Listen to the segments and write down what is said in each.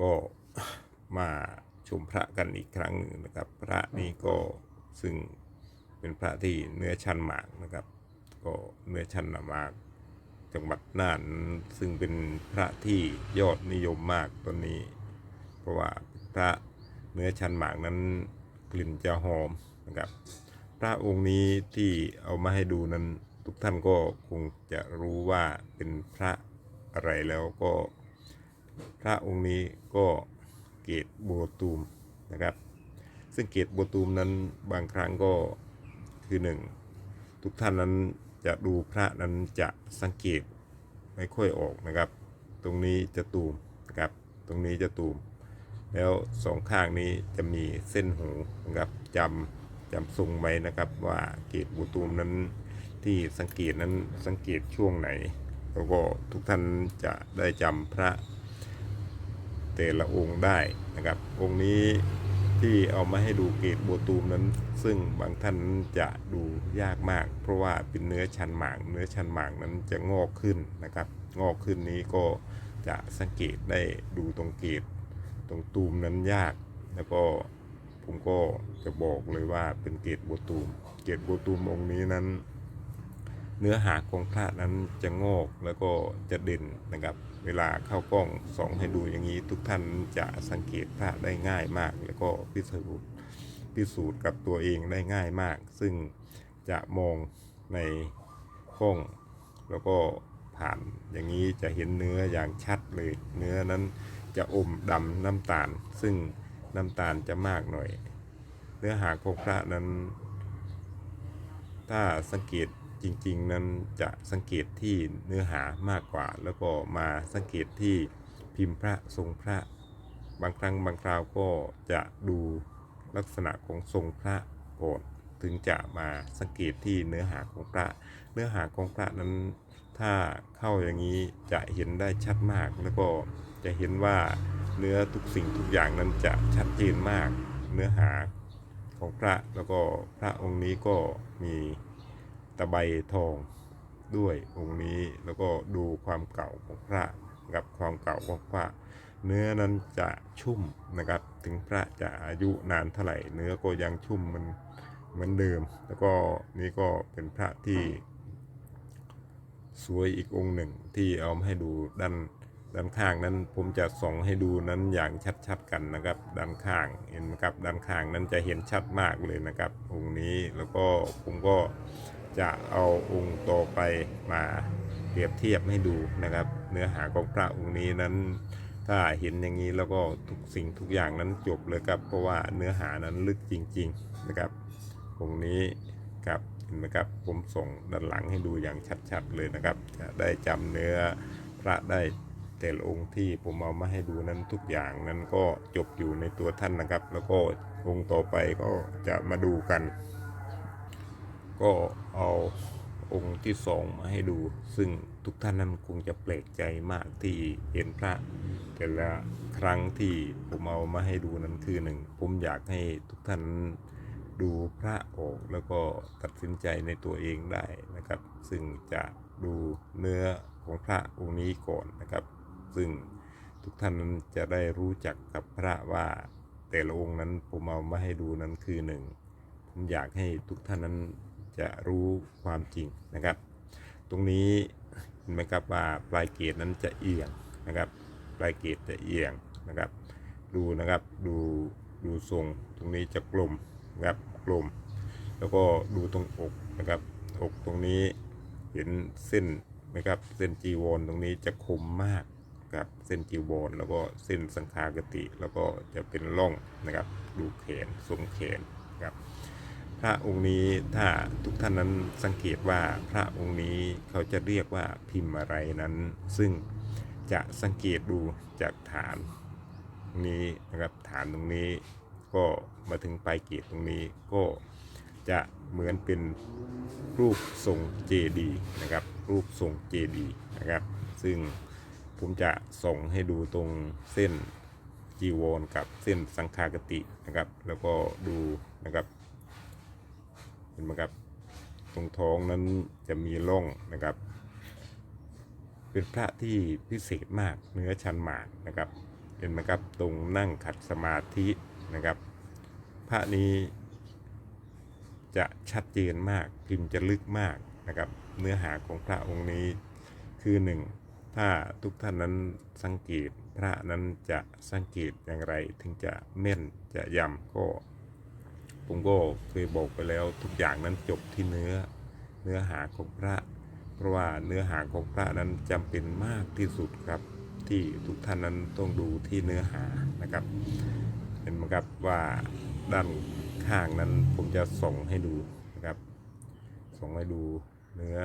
ก็มาชมพระกันอีกครั้งหนึ่งนะครับ พระนี้ก็ซึ่งเป็นพระที่เนื้อชันหมากนะครับ ก็เนื้อชันหมากจังหวัดน่านซึ่งเป็นพระที่ยอดนิยมมากตอนนี้ เพราะว่าพระเนื้อชันหมากนั้นกลิ่นจะหอมนะครับ พระองค์นี้ที่เอามาให้ดูนั้นทุกท่านก็คงจะรู้ว่าเป็นพระอะไรแล้วก็ พระองค์นี้ก็เกตโบวตูมนะครับ ซึ่งเกตโบวตูมนั้นบางครั้งก็คือหนึ่งทุกท่านนั้นจะดูพระนั้นจะสังเกตไม่ค่อยออกนะครับ ตรงนี้จะตูมนะครับ ตรงนี้จะตูม แล้วสองข้างนี้จะมีเส้นหูนะครับจำจำทรงไว้นะครับว่าเกตบูตูมนั้นที่สังเกตนั้นสังเกตช่วงไหน แล้วก็ทุกท่านจะได้จำพระ แต่ละองค์ได้นะครับ องค์นี้ที่เอามาให้ดูเกตบูตูมนั้น ซึ่งบางท่านจะดูยากมาก เพราะว่าเป็นเนื้อชันหมาก เนื้อชันหมากนั้นจะงอกขึ้นนะครับ งอกขึ้นนี้ก็จะสังเกตได้ดูตรงเกตตรงตูมนั้นยาก แล้วก็ผมก็จะบอกเลยว่าเป็นเกตโบวตูม เกตโบวตูมองค์นี้นั้น เนื้อหาของพระนั้นจะงอกแล้วก็จะเด่นนะครับ เวลาเข้ากล้องส่องให้ดูอย่างนี้ ทุกท่านจะสังเกตพระได้ง่ายมาก แล้วก็พิสูจน์พิสูจน์กับตัวเองได้ง่ายมาก ซึ่งจะมองในกล้อง แล้วก็ผ่านอย่างนี้จะเห็นเนื้ออย่างชัดเลย เนื้อนั้นจะอมดำน้ำตาล ซึ่งน้ำตาลจะมากหน่อย เนื้อหาของพระนั้น ถ้าสังเกต จริง ๆ นั้นจะสังเกตที่เนื้อหามากกว่า แล้วก็มาสังเกตที่พิมพ์พระทรงพระ บางครั้งบางคราวก็จะดูลักษณะของทรงพระก่อนถึงจะมาสังเกตที่เนื้อหาของพระ เนื้อหาของพระนั้นถ้าเข้าอย่างนี้จะเห็นได้ชัดมาก แล้วก็จะเห็นว่าเนื้อทุกสิ่งทุกอย่างนั้นจะชัดเจนมาก เนื้อหาของพระแล้วก็พระองค์นี้ก็มี ตะไบทองด้วยองค์นี้แล้วก็ดูความเก่าของพระกับความเก่าของพระ เนื้อนั้นจะชุ่มนะครับ ถึงพระจะอายุนานเท่าไหร่ เนื้อก็ยังชุ่มมันเหมือนเดิม แล้วก็นี่ก็เป็นพระที่ สวยอีกองค์หนึ่งที่เอามาให้ดูด้านด้านข้างนั้นผมจะส่องให้ดูนั้นอย่างชัดๆกันนะครับ ด้านข้างเห็นไหมครับด้านข้างนั้นจะเห็นชัดมากเลยนะครับองค์นี้แล้วก็ผมก็ จะเอาองค์ต่อไปมาเปรียบเทียบให้ดูนะครับ เนื้อหาของพระองค์นี้นั้น ถ้าเห็นอย่างนี้แล้วก็ทุกสิ่งทุกอย่างนั้นจบเลยครับ เพราะว่าเนื้อหานั้นลึกจริง ๆนะครับองค์นี้ครับเห็นไหมครับผมส่งด้านหลังให้ดูอย่างชัดๆเลยนะครับ จะได้จำเนื้อพระได้แต่ละองค์ที่ผมเอามาให้ดูนั้นทุกอย่างนั้นก็จบอยู่ในตัวท่านนะครับ แล้วก็องค์ต่อไปก็จะมาดูกัน ก็เอาองค์ที่สองมาให้ดู ซึ่งทุกท่านนั้นคงจะแปลกใจมากที่เห็นพระ แต่ละครั้งที่ผมเอามาให้ดูนั้นคือหนึ่งผมอยากให้ทุกท่านดูพระออกแล้วก็ตัดสินใจในตัวเองได้นะครับ ซึ่งจะดูเนื้อของพระองค์นี้ก่อนนะครับ ซึ่งทุกท่านนั้นจะได้รู้จักกับพระว่าแต่ละองค์นั้นผมเอามาให้ดูนั้นคือหนึ่งผมอยากให้ทุกท่านนั้น จะรู้ความจริงนะครับ ตรงนี้เห็นไหมครับว่าปลายเกตนั้นจะเอียงนะครับ ปลายเกตจะเอียงนะครับ ดูนะครับดูดูทรงตรงนี้จะกลมนะครับกลม แล้วก็ดูตรงอกนะครับ อกตรงนี้เห็นเส้นนะครับเส้นจีวรตรงนี้จะคมมากครับเส้นจีวรแล้วก็เส้นสังขากติ แล้วก็จะเป็นร่องนะครับ ดูแขนทรงแขน พระองค์นี้ถ้าทุกท่านนั้นสังเกตว่าพระองค์นี้เขาจะเรียกว่าพิมพ์อะไรนั้น ซึ่งจะสังเกตดูจากฐานนี้นะครับฐานตรงนี้ก็มาถึงปลายเกตตรงนี้ก็จะเหมือนเป็นรูปทรงเจดีนะครับ รูปทรงเจดีนะครับ ซึ่งผมจะส่งให้ดูตรงเส้นจีวรกับเส้นสังขากตินะครับ แล้วก็ดูนะครับ เห็นไหมครับ ตรงท้องนั้นจะมีร่องนะครับ เป็นพระที่พิเศษมากเนื้อชันหมากนะครับ เห็นไหมครับตรงนั่งขัดสมาธินะครับ พระนี้จะชัดเจนมากพิมพ์จะลึกมากนะครับ เนื้อหาของพระองค์นี้คือหนึ่งถ้าทุกท่านนั้นสังเกตพระนั้นจะสังเกตอย่างไรถึงจะเม่นจะยำก็ ผมก็เคยบอกไปแล้วทุกอย่างนั้นจบที่เนื้อเนื้อหาของพระ เพราะว่าเนื้อหาของพระนั้นจำเป็นมากที่สุดครับ ที่ทุกท่านนั้นต้องดูที่เนื้อหานะครับ เห็นไหมครับว่าด้านข้างนั้นผมจะส่งให้ดูนะครับ ส่งให้ดูเนื้อ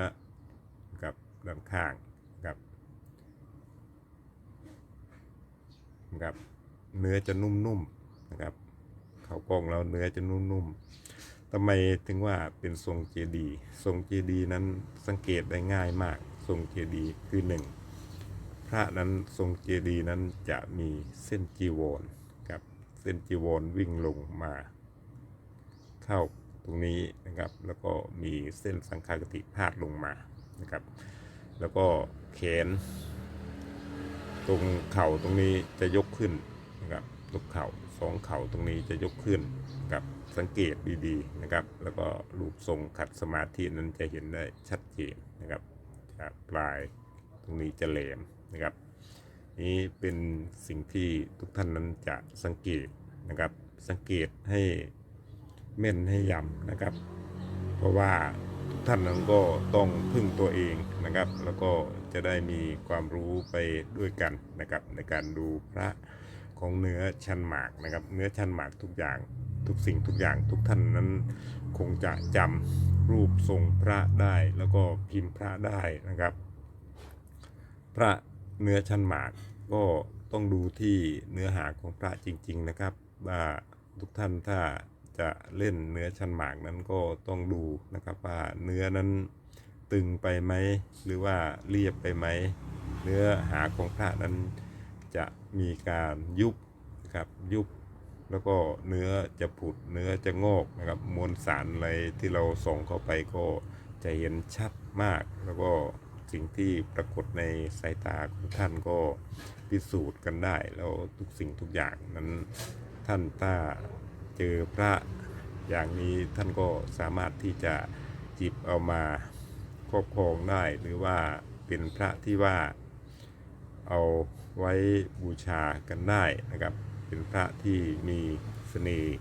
กับด้านข้างนะครับครับ เนื้อจะนุ่มๆนะครับ ขากล้องแล้วเนื้อจะนุ่มๆทำไมถึงว่าเป็นทรงเจดีทรงเจดีนั้นสังเกตได้ง่ายมาก ทรงเจดีคือหนึ่งพระนั้นทรงเจดีนั้นจะมีเส้นจีวรครับเส้นจีวรวิ่งลงมาเข้าตรงนี้นะครับ แล้วก็มีเส้นสังฆากติพาดลงมานะครับ แล้วก็แขน ตรงเข่าตรงนี้จะยกขึ้นนะครับยกเข่า สองเข่าตรงนี้จะยกขึ้นนะครับสังเกตดีๆนะครับ แล้วก็รูปทรงขัดสมาธินั้นจะเห็นได้ชัดเจนนะครับจากปลายตรงนี้จะแหลมนะครับ นี้เป็นสิ่งที่ทุกท่านนั้นจะสังเกตนะครับ สังเกตให้เม่นให้ยำนะครับ เพราะว่าทุกท่านนั้นก็ต้องพึ่งตัวเองนะครับ แล้วก็จะได้มีความรู้ไปด้วยกันนะครับในการดูพระ ของเนื้อชั้นหมากนะครับ เนื้อชั้นหมากทุกอย่างทุกสิ่งทุกอย่างทุกท่านนั้นคงจะจำรูปทรงพระได้แล้วก็พิมพ์พระได้นะครับ พระเนื้อชั้นหมากก็ต้องดูที่เนื้อหาของพระจริง ๆนะครับว่าทุกท่านถ้าจะเล่นเนื้อชั้นหมากนั้นก็ต้องดูนะครับว่าเนื้อนั้นตึงไปไหมหรือว่าเรียบไปไหมเนื้อหาของพระนั้น มีการยุบนะครับยุบแล้วก็เนื้อจะผุดเนื้อจะงอกนะครับมวลสารอะไรที่เราส่งเข้าไปก็จะเห็นชัดมาก แล้วก็สิ่งที่ปรากฏในสายตาของท่านก็พิสูจน์กันได้ แล้วทุกสิ่งทุกอย่างนั้นท่านถ้าเจอพระอย่างนี้ท่านก็สามารถที่จะจิบเอามาครอบครองได้ หรือว่าเป็นพระที่ว่าเอา ไว้บูชากันได้นะครับ เป็นพระที่มีเสน่ห์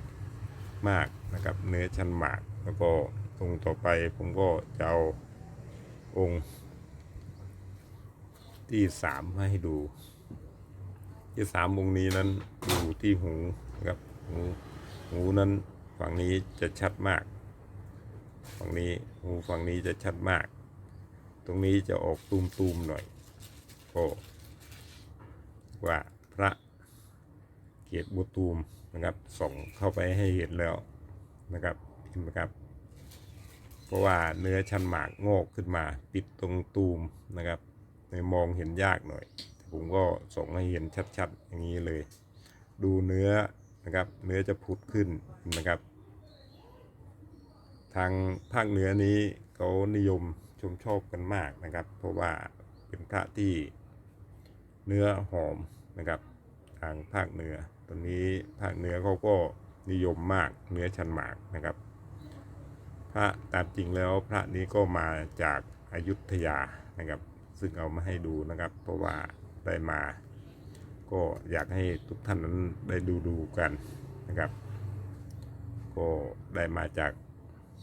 มากนะครับ เนื้อชั้นหมากแล้วก็องค์ต่อไปผมก็จะเอาองค์ที่สามมาให้ดู ที่สามองค์นี้นั้นดูที่หูนะครับหูหูนั้นฝั่งนี้จะชัดมาก ฝั่งนี้หูฝั่งนี้จะชัดมาก ตรงนี้จะออกตูมๆหน่อยก็ ว่าพระเกียรติบุตูมนะครับ ส่งเข้าไปให้เห็นแล้วนะครับเห็นไหมครับ เพราะว่าเนื้อชั้นหมากงอกขึ้นมาปิดตรงตูมนะครับเลยมองเห็นยากหน่อย ผมก็ส่งให้เห็นชัดๆ อย่างนี้เลย ดูเนื้อนะครับ เนื้อจะผุดขึ้นนะครับ ทางภาคเหนือนี้เขานิยมชมชอบกันมากนะครับ เพราะว่าเป็นพระที่ เนื้อหอมนะครับทางภาคเหนือตอนนี้ภาคเหนือเขาก็นิยมมากเนื้อชันหมากนะครับ พระตามจริงแล้วพระนี้ก็มาจากอายุทยานะครับ ซึ่งเอามาให้ดูนะครับ เพราะว่าได้มา ก็อยากให้ทุกท่านนั้นได้ดูดูกันนะครับ ก็ได้มาจาก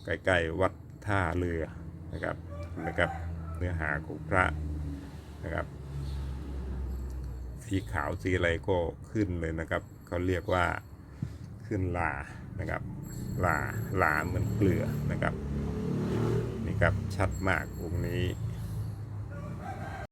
ใกล้ๆวัดท่าเรือนะครับนะครับ เนื้อหาของพระนะครับ สีขาวสีอะไรก็ขึ้นเลยนะครับเขาเรียกว่าขึ้นลานะครับลาลาเหมือนเกลือนะครับนี่ครับชัดมากองค์นี้